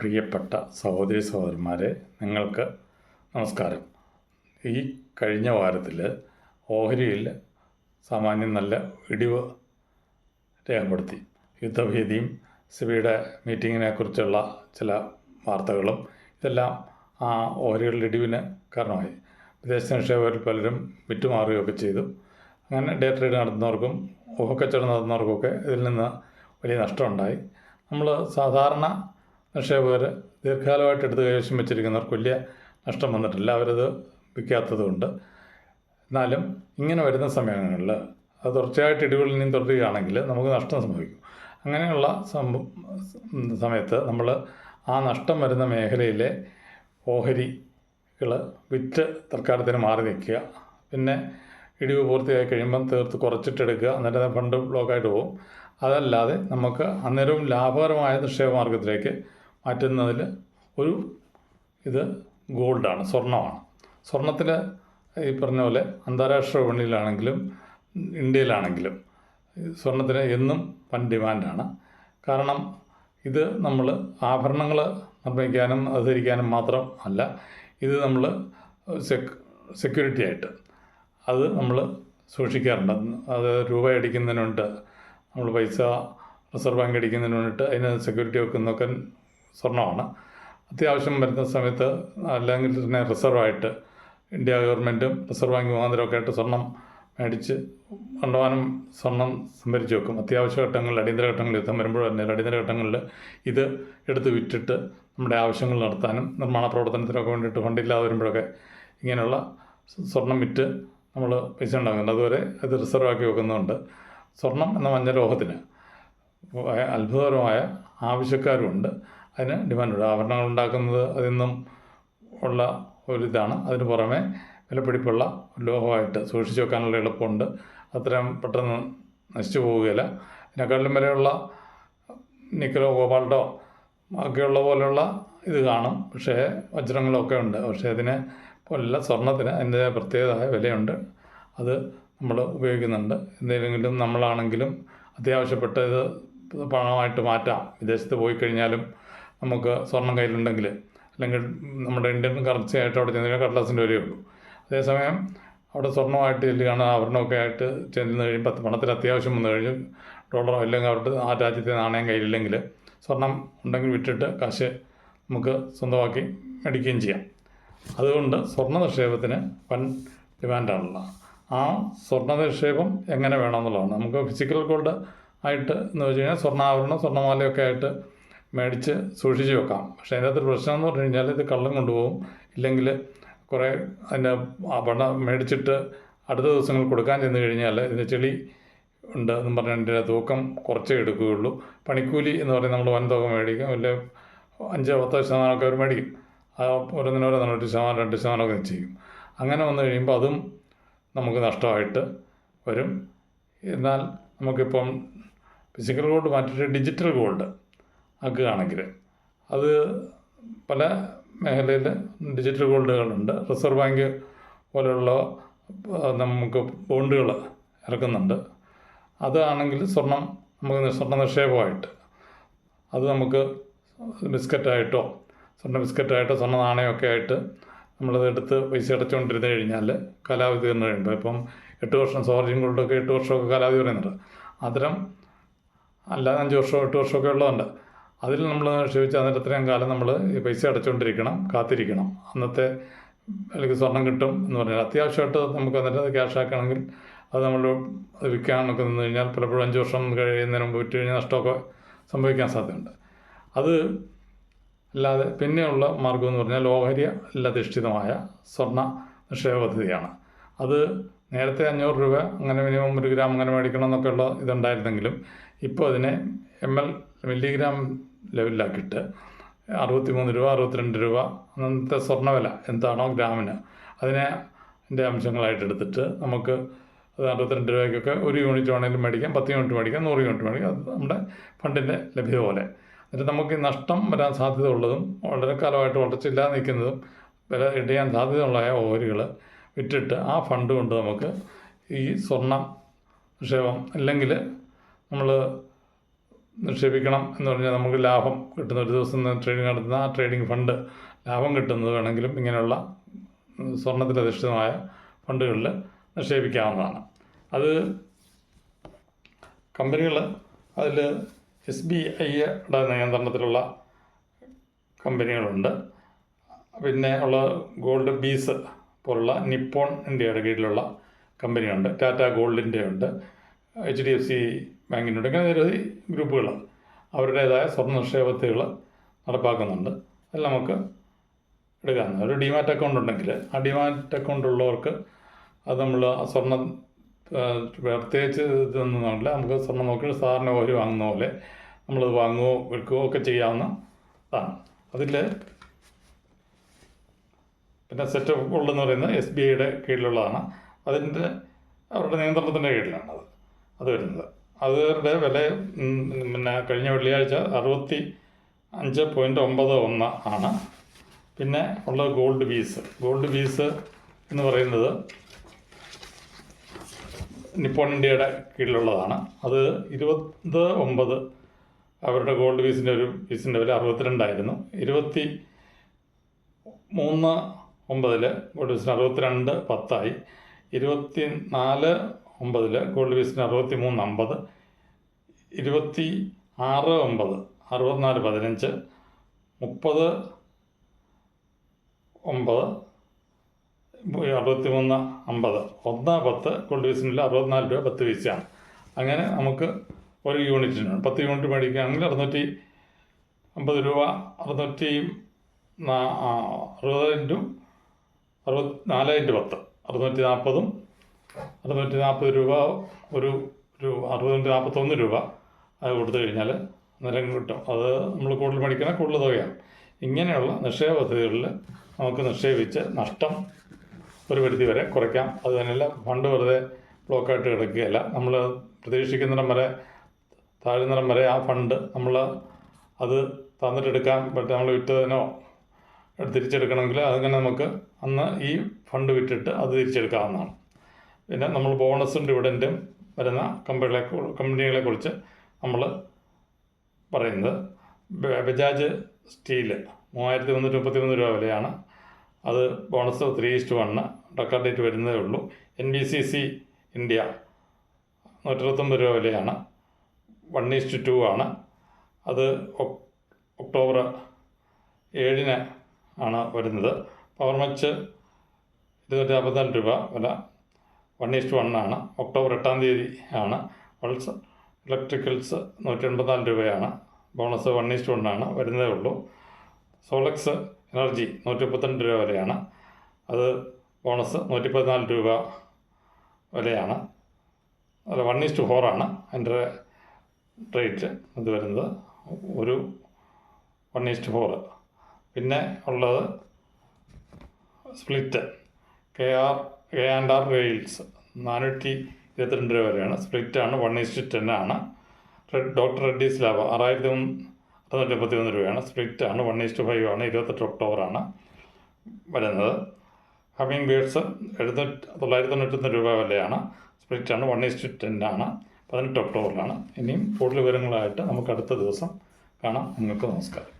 പ്രിയപ്പെട്ട സഹോദരി സഹോദരന്മാരെ നിങ്ങൾക്ക് നമസ്കാരം. ഈ കഴിഞ്ഞ വാരത്തിൽ ഓഹരിയിൽ സാമാന്യം നല്ല ഇടിവ് രേഖപ്പെടുത്തി. യുദ്ധഭീതിയും സിബിയുടെ മീറ്റിങ്ങിനെ കുറിച്ചുള്ള ചില വാർത്തകളും ഇതെല്ലാം ആ ഓഹരികളുടെ ഇടിവിന് കാരണമായി. വിദേശ നിക്ഷേപകരിൽ പലരും വിറ്റുമാറുകയൊക്കെ ചെയ്തു. അങ്ങനെ ഡേ ട്രേഡ് നടത്തുന്നവർക്കും ഊഹക്കച്ചവടം നടത്തുന്നവർക്കൊക്കെ ഇതിൽ നിന്ന് വലിയ നഷ്ടമുണ്ടായി. നമ്മൾ സാധാരണ നിക്ഷേപകർ ദീർഘകാലമായിട്ട് എടുത്ത് കൈവശം വെച്ചിരിക്കുന്നവർക്ക് വലിയ നഷ്ടം വന്നിട്ടില്ല. അവരത് വിൽക്കാത്തതുകൊണ്ട് എന്നാലും ഇങ്ങനെ വരുന്ന സമയങ്ങളിൽ അത് തുടർച്ചയായിട്ട് ഇടിവുകളിൽ നിന്നും തുടരുകയാണെങ്കിൽ നമുക്ക് നഷ്ടം സംഭവിക്കും. അങ്ങനെയുള്ള സംഭവം സമയത്ത് നമ്മൾ ആ നഷ്ടം വരുന്ന മേഖലയിലെ ഓഹരികൾ വിറ്റ് തൽക്കാലത്തിന് മാറി നിൽക്കുക. പിന്നെ ഇടിവ് പൂർത്തിയായി കഴിയുമ്പം തീർത്ത് കുറച്ചിട്ടെടുക്കുക. എന്നിട്ട് ഫണ്ട് ബ്ലോക്കായിട്ട് പോകും. അതല്ലാതെ നമുക്ക് അന്നേരവും ലാഭകരമായ നിക്ഷേപ മാർഗത്തിലേക്ക് മാറ്റുന്നതിൽ ഒരു ഇത് ഗോൾഡാണ് സ്വർണമാണ്. സ്വർണത്തിൽ ഈ പറഞ്ഞ പോലെ അന്താരാഷ്ട്ര വിപണിയിലാണെങ്കിലും ഇന്ത്യയിലാണെങ്കിലും സ്വർണത്തിന് എന്നും വൻ ഡിമാൻഡാണ്. കാരണം ഇത് നമ്മൾ ആഭരണങ്ങൾ നിർമ്മിക്കാനും അത് ധരിക്കാനും മാത്രം അല്ല ഇത് നമ്മൾ സെക് സെക്യൂരിറ്റി ആയിട്ട് അത് നമ്മൾ സൂക്ഷിക്കാറുണ്ട്. അത് രൂപ അടിക്കുന്നതിനുണ്ട് നമ്മൾ പൈസ റിസർവ് ബാങ്ക് അടിക്കുന്നതിന് വേണ്ടിയിട്ട് അതിന് സെക്യൂരിറ്റി വെക്കുന്നതൊക്കെ സ്വർണമാണ്. അത്യാവശ്യം വരുന്ന സമയത്ത് അല്ലെങ്കിൽ തന്നെ റിസർവായിട്ട് ഇന്ത്യ ഗവൺമെന്റും റിസർവ് ബാങ്ക് മുഖാന്തരമൊക്കെ ആയിട്ട് സ്വർണം മേടിച്ച് കണ്ടമാനം സ്വർണം സംഭരിച്ച് വെക്കും. അത്യാവശ്യ ഘട്ടങ്ങളിൽ അടിയന്തര ഘട്ടങ്ങളിൽ യുദ്ധം വരുമ്പോൾ തന്നെ അടിയന്തര ഘട്ടങ്ങളിൽ ഇത് എടുത്ത് വിറ്റിട്ട് നമ്മുടെ ആവശ്യങ്ങൾ നടത്താനും നിർമ്മാണ പ്രവർത്തനത്തിനൊക്കെ വേണ്ടിയിട്ട് ഫണ്ടില്ലാതെ വരുമ്പോഴൊക്കെ ഇങ്ങനെയുള്ള സ്വർണം വിറ്റ് നമ്മൾ പൈസ ഉണ്ടാക്കുന്നുണ്ട്. അതുവരെ ഇത് റിസർവ് ആക്കി വെക്കുന്നുണ്ട് സ്വർണം എന്ന മഞ്ഞ ലോഹത്തിന് അത്ഭുതകരമായ ആവശ്യക്കാരുമുണ്ട് അതിന് ഡിമാൻഡുണ്ട് ആഭരണങ്ങൾ ഉണ്ടാക്കുന്നത് അതിന്നും ഉള്ള ഒരിതാണ്. അതിന് പുറമെ വിലപിടിപ്പുള്ള ലോഹമായിട്ട് സൂക്ഷിച്ച് വെക്കാനുള്ള എളുപ്പമുണ്ട്. അത്രയും പെട്ടെന്ന് നശിച്ചു പോവുകയില്ല. ഇതിനെക്കാട്ടിലും വിലയുള്ള നിക്കലോ ഗോപാൾട്ടോ ഒക്കെയുള്ള പോലെയുള്ള ഇത് കാണും. പക്ഷേ വജ്രങ്ങളൊക്കെ ഉണ്ട്. പക്ഷേ അതിനെ പോലെയുള്ള സ്വർണത്തിന് അതിന്റെ പ്രത്യേകമായ വിലയുണ്ട്. അത് നമ്മൾ ഉപയോഗിക്കുന്നുണ്ട്. എന്തെങ്കിലും നമ്മളാണെങ്കിലും അത്യാവശ്യപ്പെട്ട ഇത് പണമായിട്ട് മാറ്റാം. വിദേശത്ത് പോയി കഴിഞ്ഞാലും നമുക്ക് സ്വർണം കയ്യിലുണ്ടെങ്കിൽ അല്ലെങ്കിൽ നമ്മുടെ ഇന്ത്യൻ കറൻസി ആയിട്ട് അവിടെ ചെന്നാൽ കടലാസിന്റെ വിലയുള്ളൂ അതേസമയം അവിടെ സ്വർണമായിട്ട് ചെല്ലുകയാണ് ആഭരണമൊക്കെ ആയിട്ട് ചെന്ന് കഴിയുമ്പോൾ പണത്തിന് അത്യാവശ്യം വന്നു കഴിഞ്ഞ് ഡോളറോ അല്ലെങ്കിൽ അവരുടെ ആ രാജ്യത്തെ നാണയം കയ്യിലില്ലെങ്കിൽ സ്വർണം ഉണ്ടെങ്കിൽ വിറ്റിട്ട് കാശ് നമുക്ക് സ്വന്തമാക്കി മേടിക്കുകയും ചെയ്യാം. അതുകൊണ്ട് സ്വർണ നിക്ഷേപത്തിന് വൻ ഡിമാൻഡാണുള്ള ആ സ്വർണ നിക്ഷേപം എങ്ങനെ വേണമെന്നുള്ളതാണ്. നമുക്ക് ഫിസിക്കൽ ഗോൾഡ് ആയിട്ട് എന്ന് വെച്ച് കഴിഞ്ഞാൽ സ്വർണാഭരണം സ്വർണമാലയൊക്കെ ആയിട്ട് മേടിച്ച് സൂക്ഷിച്ച് വെക്കാം. പക്ഷേ അതിനകത്ത് ഒരു പ്രശ്നം എന്ന് പറഞ്ഞു കഴിഞ്ഞാൽ ഇത് കള്ളം കൊണ്ടുപോകും. ഇല്ലെങ്കിൽ കുറേ അതിന്റെ ആ പണം മേടിച്ചിട്ട് അടുത്ത ദിവസങ്ങൾ കൊടുക്കാൻ ചെന്ന് കഴിഞ്ഞാൽ ഇതിന്റെ ചെളി ഉണ്ട് എന്ന് പറഞ്ഞാൽ അതിന്റെ തൂക്കം കുറച്ചേ എടുക്കുകയുള്ളൂ. പണിക്കൂലി എന്ന് പറയുന്നത് നമ്മൾ വൻ തുക മേടിക്കും. വലിയ അഞ്ച് പത്ത് ശതമാനമൊക്കെ അവർ മേടിക്കും. ആ ഓരോന്നിനോരോ തൊണ്ണൂറ്റി ശതമാനം രണ്ട് ശതമാനമൊക്കെ ചെയ്യും. അങ്ങനെ വന്നു കഴിയുമ്പോൾ അതും നമുക്ക് നഷ്ടമായിട്ട് വരും. എന്നാൽ നമുക്കിപ്പം ഫിസിക്കൽ ഗോൾഡ് മാറ്റിയിട്ട് ഡിജിറ്റൽ ഗോൾഡ് ആക്കുകയാണെങ്കിൽ അത് പല മേഖലയിൽ ഡിജിറ്റൽ ഗോൾഡുകളുണ്ട് റിസർവ് ബാങ്ക് പോലെയുള്ള നമുക്ക് ബോണ്ടുകൾ ഇറക്കുന്നുണ്ട്. അതാണെങ്കിൽ സ്വർണം നമുക്ക് സ്വർണ നിക്ഷേപമായിട്ട് അത് നമുക്ക് ബിസ്ക്കറ്റായിട്ടോ സ്വർണ ബിസ്ക്കറ്റായിട്ടോ സ്വർണ നാണയമൊക്കെ ആയിട്ട് നമ്മളത് എടുത്ത് പൈസ അടച്ചുകൊണ്ടിരുന്ന് കഴിഞ്ഞാൽ കാലാവധി തന്നെയുണ്ട് ഇപ്പം എട്ട് വർഷം സോർജിൻ ഗോൾഡൊക്കെ എട്ട് വർഷമൊക്കെ കാലാവധി പറയുന്നുണ്ട്. അത്തരം അല്ലാതെ അഞ്ച് വർഷമോ എട്ട് വർഷമൊക്കെ ഉള്ളതുണ്ട്. അതിൽ നമ്മൾ ക്ഷമിച്ച് അന്നേരം അത്രയും കാലം നമ്മൾ ഈ പൈസ അടച്ചുകൊണ്ടിരിക്കണം കാത്തിരിക്കണം. അന്നത്തെ അല്ലെങ്കിൽ സ്വർണം കിട്ടും എന്ന് പറഞ്ഞാൽ അത്യാവശ്യമായിട്ട് നമുക്ക് അന്നേരം അത് ക്യാഷ് ആക്കണമെങ്കിൽ അത് നമ്മൾ അത് വിൽക്കാനൊക്കെ നിന്ന് കഴിഞ്ഞാൽ പലപ്പോഴും അഞ്ച് വർഷം കഴിയുന്നതിന് മുമ്പ് വിറ്റ് കഴിഞ്ഞാൽ നഷ്ടമൊക്കെ സംഭവിക്കാൻ സാധ്യതയുണ്ട്. അത് അല്ലാതെ പിന്നെയുള്ള മാർഗം എന്ന് പറഞ്ഞാൽ അല്ലാതിഷ്ഠിതമായ സ്വർണ നിക്ഷേപ പദ്ധതിയാണ്. അത് നേരത്തെ അഞ്ഞൂറ് രൂപ അങ്ങനെ മിനിമം ഒരു ഗ്രാം അങ്ങനെ മേടിക്കണം എന്നൊക്കെയുള്ള ഇതുണ്ടായിരുന്നെങ്കിലും ഇപ്പോൾ അതിനെ എം എൽ മില്ലിഗ്രാം ലെവലിലാക്കിയിട്ട് അറുപത്തി മൂന്ന് രൂപ അറുപത്തിരണ്ട് രൂപ. അന്നത്തെ സ്വർണവില എന്താണോ ഗ്രാമിന് അതിനെ എന്റെ അംശങ്ങളായിട്ട് എടുത്തിട്ട് നമുക്ക് അത് അറുപത്തിരണ്ട് രൂപയ്ക്കൊക്കെ ഒരു യൂണിറ്റ് വേണമെങ്കിലും മേടിക്കാം പത്ത് യൂണിറ്റ് മേടിക്കാം നൂറ് യൂണിറ്റ് മേടിക്കാം. അത് നമ്മുടെ ഫണ്ടിന്റെ ലഭ്യത പോലെ. എന്നിട്ട് നമുക്ക് നഷ്ടം വരാൻ സാധ്യത ഉള്ളതും വളരെ കാലമായിട്ട് വളർച്ചയില്ലാതെ നിൽക്കുന്നതും വില ഇടിയാൻ സാധ്യതയുള്ള ഓഹരികൾ വിറ്റിട്ട് ആ ഫണ്ട് കൊണ്ട് നമുക്ക് ഈ സ്വർണ നിക്ഷേപം അല്ലെങ്കിൽ നമ്മൾ നിക്ഷേപിക്കണം എന്ന് പറഞ്ഞാൽ നമുക്ക് ലാഭം കിട്ടുന്ന ഒരു ദിവസം ട്രേഡിംഗ് നടത്തുന്ന ആ ട്രേഡിംഗ് ഫണ്ട് ലാഭം കിട്ടുന്നത് വേണമെങ്കിലും ഇങ്ങനെയുള്ള അധിഷ്ഠിതമായ ഫണ്ടുകളിൽ നിക്ഷേപിക്കാവുന്നതാണ്. അത് കമ്പനികൾ അതിൽ എസ് ബി ഐയുടെ നിയന്ത്രണത്തിലുള്ള കമ്പനികളുണ്ട്. പിന്നെ ഉള്ള ഗോൾഡ് ബീസ് പോലുള്ള നിപ്പോൺ ഇന്ത്യയുടെ കീഴിലുള്ള കമ്പനിയുണ്ട്. ടാറ്റ ഗോൾഡിന്റെ ഉണ്ട് എച്ച് ഡി എഫ് സി ബാങ്കിനുണ്ട് ഇങ്ങനെ നിരവധി ഗ്രൂപ്പുകൾ അവരുടേതായ സ്വർണ നിക്ഷേപത്തുകൾ നടപ്പാക്കുന്നുണ്ട്. അതിൽ നമുക്ക് എടുക്കാവുന്ന ഒരു ഡിമാറ്റ് അക്കൗണ്ട് ഉണ്ടെങ്കിൽ ആ ഡിമാറ്റ് അക്കൗണ്ട് ഉള്ളവർക്ക് അത് നമ്മൾ ആ സ്വർണം പ്രത്യേകിച്ച് ഇതൊന്നുമില്ല നമുക്ക് സ്വർണം നോക്കി സാധാരണ ഓഹരി വാങ്ങുന്ന പോലെ നമ്മളത് വാങ്ങുകയോ വിൽക്കുകയോ ഒക്കെ ചെയ്യാവുന്നതാണ് അതിൽ പിന്നെ സെറ്റ് ഗോൾഡ് എന്ന് പറയുന്നത് എസ് ബി ഐയുടെ കീഴിലുള്ളതാണ്. അതിന്റെ അവരുടെ നിയന്ത്രണത്തിന്റെ കീഴിലാണ് അത്. അത് വരുന്നത്. അതുവരുടെ വില പിന്നെ കഴിഞ്ഞ വെള്ളിയാഴ്ച അറുപത്തി അഞ്ച് പോയിന്റ് ഒമ്പത് ഒന്ന് ആണ്. പിന്നെ ഉള്ളത് ഗോൾഡ് ബീസ് ഗോൾഡ് ബീസ് എന്ന് പറയുന്നത് നിപ്പോൺ ഇന്ത്യയുടെ കീഴിലുള്ളതാണ്. അത് ഇരുപത് ഒമ്പത് അവരുടെ ഗോൾഡ് പീസിന്റെ ഒരു പീസിന്റെ വില അറുപത്തിരണ്ടായിരുന്നു ഇരുപത്തി മൂന്ന് ഒമ്പതിൽ ഗോൾഡ് പീസിന് അറുപത്തിരണ്ട് പത്തായി. ഇരുപത്തി നാല് ഒമ്പതിൽ ഗോൾഡ് പീസിന് അറുപത്തി മൂന്ന് അമ്പത് ഇരുപത്തി ആറ് ഒമ്പത് അറുപത്തിനാല് പതിനഞ്ച് മുപ്പത് ഒമ്പത് അറുപത്തി മൂന്ന് അമ്പത്. ഒന്ന് പത്ത് ഗോൾഡ് പീസിനുള്ള അറുപത്തിനാല് രൂപ പത്ത് പൈസയാണ്. അങ്ങനെ നമുക്ക് ഒരു യൂണിറ്റിന് പത്ത് യൂണിറ്റ് മേടിക്കുകയാണെങ്കിൽ അറുന്നൂറ്റി അമ്പത് രൂപ അറുന്നൂറ്റി നാ- അറുപത്തി അറുപത് ഇന്റു അറുപത് നാല് പത്ത് അറുന്നൂറ്റി നാൽപ്പതും അറുന്നൂറ്റി നാൽപ്പത് രൂപ ഒരു ഒരു അറുന്നൂറ്റി നാൽപ്പത്തൊന്ന് രൂപ അത് കൊടുത്തു കഴിഞ്ഞാൽ അന്നേരം കിട്ടും. അത് നമ്മൾ കൂടുതൽ പഠിക്കുന്ന കൂടുതൽ തുകയാണ്. ഇങ്ങനെയുള്ള നിക്ഷേപ പദ്ധതികളിൽ നമുക്ക് നിക്ഷേപിച്ച് നഷ്ടം ഒരു പരിധി വരെ കുറയ്ക്കാം. അത് തന്നെയല്ല ഫണ്ട് വെറുതെ ബ്ലോക്കായിട്ട് കിടക്കുകയല്ല. നമ്മൾ പ്രതീക്ഷിക്കുന്നിടം വരെ താഴ്ന്നിടം വരെ ആ ഫണ്ട് നമ്മൾ അത് തന്നിട്ടെടുക്കാൻ പറ്റും നമ്മൾ വിറ്റതിനോ തിരിച്ചെടുക്കണമെങ്കിൽ അതങ്ങനെ നമുക്ക് അന്ന് ഈ ഫണ്ട് വിട്ടിട്ട് അത് തിരിച്ചെടുക്കാവുന്നതാണ്. പിന്നെ നമ്മൾ ബോണസും ഡിവിഡന്റും വരുന്ന കമ്പനികളെ കമ്പനികളെ കുറിച്ച് നമ്മൾ പറയുന്നത്. ബജാജ് സ്റ്റീൽ മൂവായിരത്തി മുന്നൂറ്റി മുപ്പത്തി മൂന്ന് രൂപ വിലയാണ്. അത് bonus three is to one record date വരുന്നതേ ഉള്ളൂ. N B C C India നൂറ്റിരുപത്തൊമ്പത് രൂപ വിലയാണ്. വൺ ഈസ്റ്റ് ടു ആണ്. അത് ഒക്- ഒക്ടോബർ ഏഴിന് ആണ് വരുന്നത്. പവർ മച്ച് ഇരുന്നൂറ്റി നാൽപ്പത്തിനാല് രൂപ വില വൺ ഈസ്റ്റ് വൺ ആണ്. ഒക്ടോബർ എട്ടാം തീയതി ആണ്. പൾസ് ഇലക്ട്രിക്കൽസ് നൂറ്റി എൺപത്തിനാല് രൂപയാണ്. ബോണസ് വൺ ഈസ്റ്റ് വൺ ആണ്. വരുന്നതേ ഉള്ളൂ. സോളക്സ് എനർജി നൂറ്റി മുപ്പത്തിരണ്ട് രൂപ വരെയാണ്. അത് ബോണസ് നൂറ്റി പതിനാല് രൂപ വരെയാണ്. അല്ല വൺ ഈസ്റ്റ് ഫോറാണ് അതിന്റെ റേറ്റ് ഇത് വരുന്നത് ഒരു വൺ ഈസ്റ്റ് ഫോറ് പിന്നെ ഉള്ളത് split K R K and R rails നാനൂറ്റി ഇരുപത്തിരണ്ട് രൂപ വരെയാണ്. സ്പ്ലിറ്റ് ആണ്. വൺ ഈസ്റ്റ് ടെൻ ആണ്. റെഡ് ഡോക്ടർ റെഡ്ഡീസ് ലാബ് ആറായിരത്തി അറുന്നൂറ്റി മുപ്പത്തി മൂന്ന് രൂപയാണ്. സ്പ്ലിറ്റ് ആണ്. വൺ ഈസ്റ്റ് ഫൈവ് ആണ്. ഇരുപത്തെട്ട് ഒക്ടോബർ ആണ് വരുന്നത്. ഹമ്മിങ് ബേഡ്സ് എഴുന്നൂറ്റി തൊള്ളായിരത്തി തൊണ്ണൂറ്റൊന്ന് രൂപ വിലയാണ്. സ്പ്ലിറ്റ് ആണ്. വൺ ഈസ്റ്റ് ടെൻ ആണ്. പതിനെട്ട് ഒക്ടോബറിലാണ് ഇനിയും കൂടുതൽ വിവരങ്ങളായിട്ട് നമുക്ക് അടുത്ത ദിവസം കാണാം. നിങ്ങൾക്ക് നമസ്കാരം.